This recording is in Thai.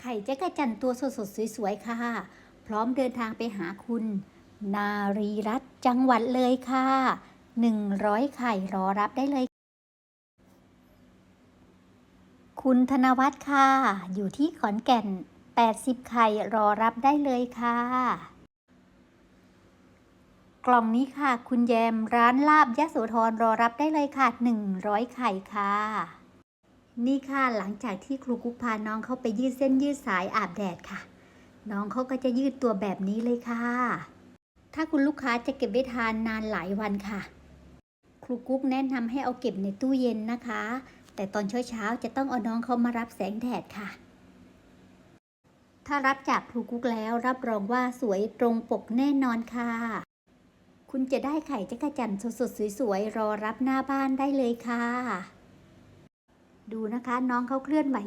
ไข่แจ๊กระจันตัวสดๆสวยๆค่ะ พร้อมเดินทางไปหาคุณ นารีรัตน์จังหวัดเลยค่ะ 100 ไข่รอรับได้เลย คุณธนวัฒน์ค่ะ อยู่ที่ขอนแก่น 80 ไข่รอรับได้เลยค่ะ กล่องนี้ค่ะ คุณแยมร้านลาบยะโสธรรอรับได้เลยค่ะ 100 ไข่ค่ะ นี่ค่ะหลังจากที่ครูกุ๊กพาน้องเขาไปยืดเส้นยืดสายอาบแดดค่ะ น้องเขาก็จะยืดตัวแบบนี้เลยค่ะ ถ้าคุณลูกค้าจะเก็บไว้ทานนานหลายวันค่ะ ครูกุ๊กแนะนำให้เอาเก็บในตู้เย็นนะคะ แต่ตอนเช้าๆจะต้องเอาน้องเขามารับแสงแดดค่ะ ถ้ารับจากครูกุ๊กแล้วรับรองว่าสวยตรงปกแน่นอนค่ะ คุณจะได้ไข่จักรจันทร์สดๆสวยๆรอรับหน้าบ้านได้เลยค่ะ ดูนะคะน้องเขาเคลื่อนไหว